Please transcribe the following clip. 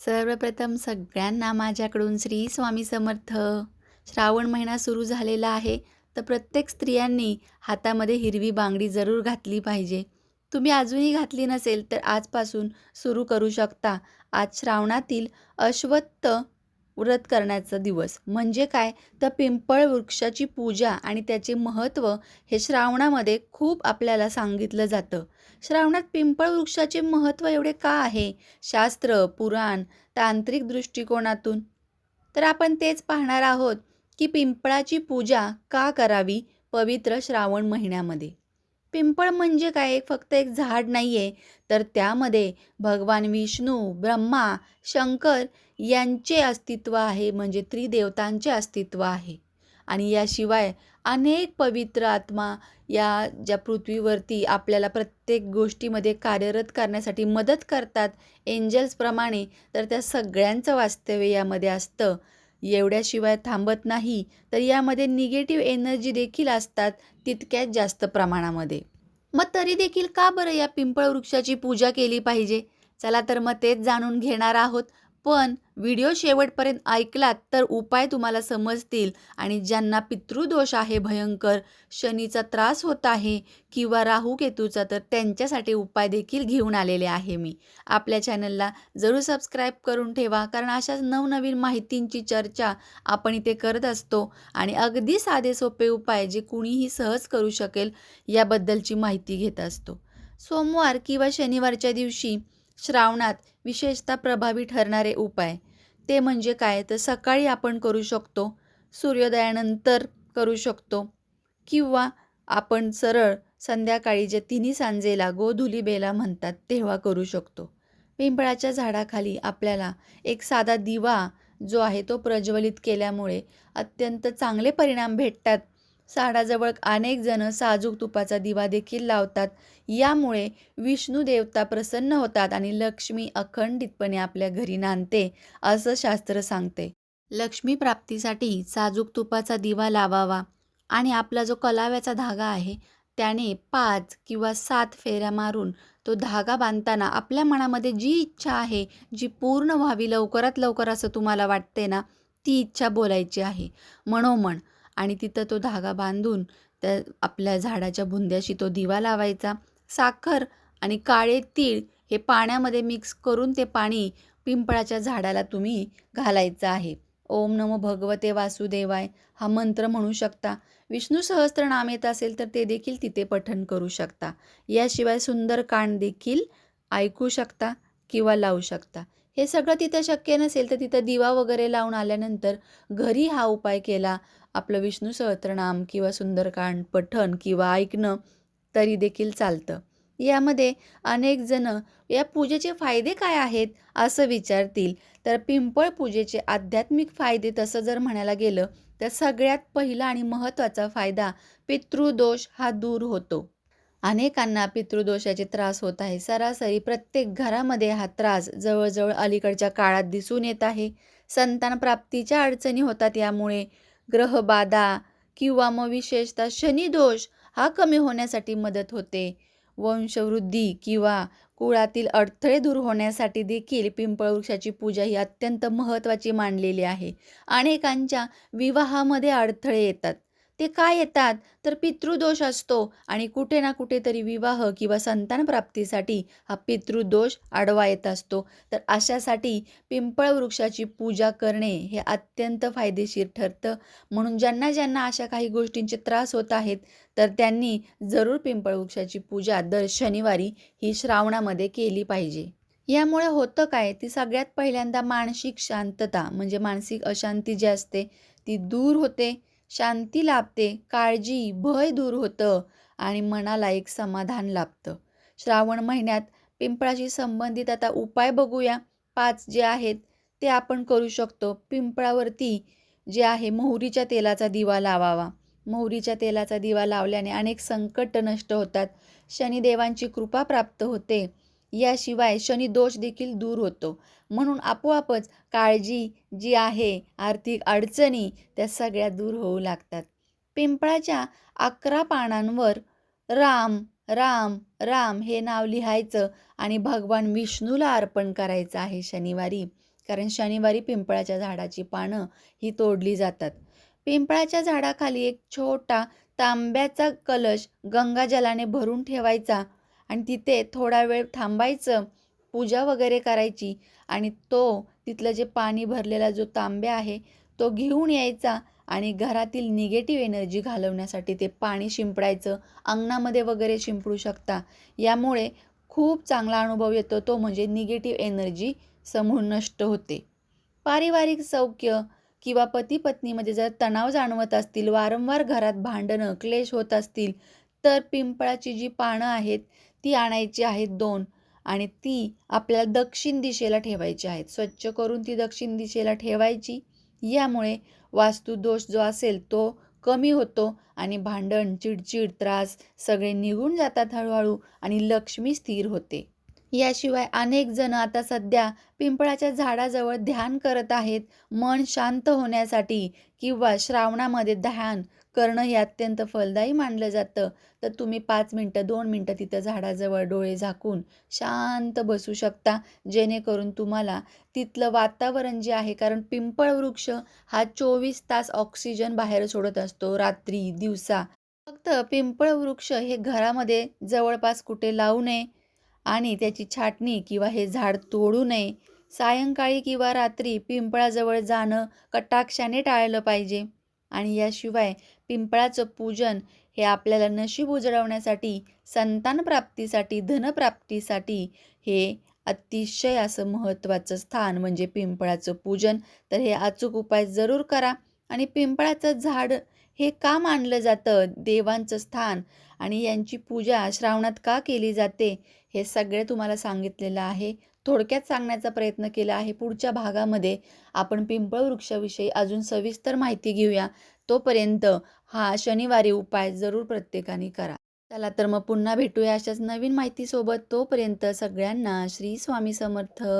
सर्वप्रथम सगळ्यांना माझ्याकडून श्री स्वामी समर्थ. श्रावण महिना सुरू झालेला आहे तर प्रत्येक स्त्रियांनी हातामध्ये हिरवी बांगडी जरूर घातली पाहिजे. तुम्ही अजूनही घातली नसेल तर आजपासून सुरू करू शकता. आज श्रावणातील अश्वत्थ व्रत करण्याचा दिवस. म्हणजे काय? तर पिंपळ वृक्षाची पूजा आणि त्याचे महत्त्व हे श्रावणामध्ये खूप आपल्याला सांगितलं जातं. श्रावणात पिंपळ वृक्षाचे महत्त्व एवढे का आहे? शास्त्र पुराण तांत्रिक दृष्टिकोनातून. तर आपण तेच पाहणार आहोत की पिंपळाची पूजा का करावी पवित्र श्रावण महिन्यामध्ये? पिंपळ म्हणजे काय? एक फक्त एक झाड नाही आहे तर त्यामध्ये भगवान विष्णू ब्रह्मा शंकर यांचे अस्तित्व आहे म्हणजे त्रिदेवतांचे अस्तित्व आहे. आणि याशिवाय अनेक पवित्र आत्मा या ज्या पृथ्वीवरती आपल्याला प्रत्येक गोष्टीमध्ये कार्यरत करण्यासाठी मदत करतात एंजल्सप्रमाणे तर त्या सगळ्यांचं वास्तव्य यामध्ये असतं. एवढ्याशिवाय थांबत नाही तर यामध्ये निगेटिव्ह एनर्जी देखील असतात तितक्याच जास्त प्रमाणामध्ये. मग तरी देखील का बरं या पिंपळ वृक्षाची पूजा केली पाहिजे? चला तर मग तेच जाणून घेणार आहोत. पण व्हिडिओ शेवटपर्यंत ऐकलात तर उपाय तुम्हाला समजतील आणि ज्यांना पितृदोष आहे भयंकर शनीचा त्रास होत आहे किंवा राहू केतूचा तर त्यांच्यासाठी उपाय देखील घेऊन आलेले आहे मी. आपल्या चॅनलला जरूर सबस्क्राईब करून ठेवा कारण अशाच नवनवीन माहितींची चर्चा आपण इथे करत असतो आणि अगदी साधे सोपे उपाय जे कुणीही सहज करू शकेल याबद्दलची माहिती घेत असतो. सोमवार किंवा शनिवारच्या दिवशी श्रावणात विशेषतः प्रभावी ठरणारे उपाय. ते म्हणजे काय? तर सकाळी आपण करू शकतो सूर्योदयानंतर करू शकतो किंवा आपण सरळ संध्याकाळी जे तिन्ही सांजेला गोधुली बेला म्हणतात तेव्हा करू शकतो. पिंपळाच्या झाडाखाली आपल्याला एक साधा दिवा जो आहे तो प्रज्वलित केल्यामुळे अत्यंत चांगले परिणाम भेटतात. साडाजवळ अनेक जण साजूक तुपाचा दिवा देखील लावतात. यामुळे विष्णू देवता प्रसन्न होतात आणि लक्ष्मी अखंडितपणे आपल्या घरी नांदते असं शास्त्र सांगते. लक्ष्मी प्राप्तीसाठी साजूक तुपाचा दिवा लावावा आणि आपला जो कलाव्याचा धागा आहे त्याने पाच किंवा सात फेऱ्या मारून तो धागा बांधताना आपल्या मनामध्ये जी इच्छा आहे जी पूर्ण व्हावी लवकरात लवकर असं तुम्हाला वाटते ना ती इच्छा बोलायची आहे. मनोमन आणि तिथं तो धागा बांधून त्या आपल्या झाडाच्या बुंद्याशी तो दिवा लावायचा. साखर आणि काळे तीळ हे पाण्यामध्ये मिक्स करून ते पाणी पिंपळाच्या झाडाला तुम्ही घालायचं आहे. ओम नमो भगवते वासुदेवाय हा मंत्र म्हणू शकता. विष्णू सहस्त्रनाम येत असेल तर ते देखील तिथे पठन करू शकता. याशिवाय सुंदर कांड देखील ऐकू शकता किंवा लावू शकता. हे सगळं तिथं शक्य नसेल तर तिथं दिवा वगैरे लावून आल्यानंतर घरी हा उपाय केला. आपलं विष्णू सहस्त्रनाम किंवा सुंदरकांड पठण किंवा ऐकणं तरी देखील चालतं. यामध्ये अनेक जण या पूजेचे फायदे काय आहेत? असं विचारतील. तर पिंपळ पूजेचे आध्यात्मिक फायदे तसं जर म्हणायला गेलं तर सगळ्यात पहिला आणि महत्त्वाचा फायदा पितृदोष हा दूर होतो. अनेकांना पितृदोषाचे त्रास होत आहे. सरासरी प्रत्येक घरामध्ये हा त्रास जवळजवळ अलीकडच्या काळात दिसून येत आहे. संतान प्राप्तीच्या अडचणी होतात यामुळे ग्रहबाधा किंवा मग विशेषतः शनिदोष हा कमी होण्यासाठी मदत होते. वंशवृद्धी किंवा कुळातील अडथळे दूर होण्यासाठी देखील पिंपळ वृक्षाची पूजा ही अत्यंत महत्त्वाची मानलेली आहे. अनेकांच्या विवाहामध्ये अडथळे येतात. ते काय येतात? तर पितृदोष असतो आणि कुठे ना कुठेतरी विवाह किंवा संतान प्राप्तीसाठी हा पितृदोष आडवा येत असतो. तर अशासाठी पिंपळ वृक्षाची पूजा करणे हे अत्यंत फायदेशीर ठरतं. म्हणून ज्यांना ज्यांना अशा काही गोष्टींचे त्रास होत आहेत तर त्यांनी जरूर पिंपळ वृक्षाची पूजा दर शनिवारी ही श्रावणामध्ये केली पाहिजे. यामुळे होतं काय? ती सगळ्यात पहिल्यांदा मानसिक शांतता म्हणजे मानसिक अशांती जी असते ती दूर होते. शांती लाभते काळजी भय दूर होतं आणि मनाला एक समाधान लाभतं. श्रावण महिन्यात पिंपळाशी संबंधित आता उपाय बघूया. पाच जे आहेत ते आपण करू शकतो. पिंपळावरती जे आहे मोहरीच्या तेलाचा दिवा लावावा. मोहरीच्या तेलाचा दिवा लावल्याने अनेक संकट नष्ट होतात. शनिदेवांची कृपा प्राप्त होते. याशिवाय शनिदोष देखील दूर होतो. म्हणून आपोआपच काळजी जी आहे आर्थिक अडचणी त्या सगळ्या दूर होऊ लागतात. पिंपळाच्या अकरा पानांवर राम राम राम हे नाव लिहायचं आणि भगवान विष्णूला अर्पण करायचं आहे शनिवारी. कारण शनिवारी पिंपळाच्या झाडाची पानं ही तोडली जातात. पिंपळाच्या झाडाखाली एक छोटा तांब्याचा कलश गंगाजलाने भरून ठेवायचा. आणि तिथे थोडा वेळ थांबायचं पूजा वगैरे करायची आणि तो तिथलं जे पाणी भरलेला जो तांब्या आहे तो घेऊन यायचा आणि घरातील निगेटिव्ह एनर्जी घालवण्यासाठी ते पाणी शिंपडायचं अंगणामध्ये वगैरे शिंपडू शकता. यामुळे खूप चांगला अनुभव येतो तो म्हणजे निगेटिव्ह एनर्जी समूळ नष्ट होते. पारिवारिक सौख्य किंवा पती पत्नीमध्ये जर तणाव जाणवत असतील वारंवार घरात भांडणं क्लेश होत असतील तर पिंपळाची जी पानं आहेत ती आणायची आहेत दोन आणि ती आपल्याला दक्षिण दिशेला ठेवायची आहेत. स्वच्छ करून ती दक्षिण दिशेला ठेवायची. यामुळे वास्तुदोष जो असेल तो कमी होतो आणि भांडण चिडचिड त्रास सगळे निघून जातात हळूहळू आणि लक्ष्मी स्थिर होते. याशिवाय अनेक जण आता सध्या पिंपळाच्या झाडाजवळ ध्यान करत आहेत. मन शांत होण्यासाठी किंवा श्रावणामध्ये ध्यान करणं हे अत्यंत फलदायी मानलं जातं. तर तुम्ही पाच मिनटं दोन मिनटं तिथं झाडाजवळ डोळे झाकून शांत बसू शकता. जेणेकरून तुम्हाला तिथलं वातावरण जे आहे कारण पिंपळ वृक्ष हा चोवीस तास ऑक्सिजन बाहेर सोडत असतो रात्री दिवसा. फक्त पिंपळ वृक्ष हे घरामध्ये जवळपास कुठे लावू नये आणि त्याची छाटणी किंवा हे झाड तोडू नये. सायंकाळी किंवा रात्री पिंपळाजवळ जाणं कटाक्षाने टाळलं पाहिजे. आणि याशिवाय पिंपळाचं पूजन हे आपल्याला नशीब उजळवण्यासाठी संतान प्राप्तीसाठी धनप्राप्तीसाठी हे अतिशय असं महत्त्वाचं स्थान म्हणजे पिंपळाचं पूजन. तर हे अचूक उपाय जरूर करा. आणि पिंपळाचं झाड हे का मानलं जातं? देवांचं स्थान आणि यांची पूजा श्रावणात का केली जाते? हे सगळे तुम्हाला सांगितलेलं आहे. थोडक्यात सांगण्याचा प्रयत्न केला आहे. पुढच्या भागामध्ये आपण पिंपळ वृक्षाविषयी अजून सविस्तर माहिती घेऊया. तोपर्यंत हा शनिवारी उपाय जरूर प्रत्येकाने करा. चला तर मग पुन्हा भेटूया अशाच नवीन माहितीसोबत. तोपर्यंत सगळ्यांना श्री स्वामी समर्थ.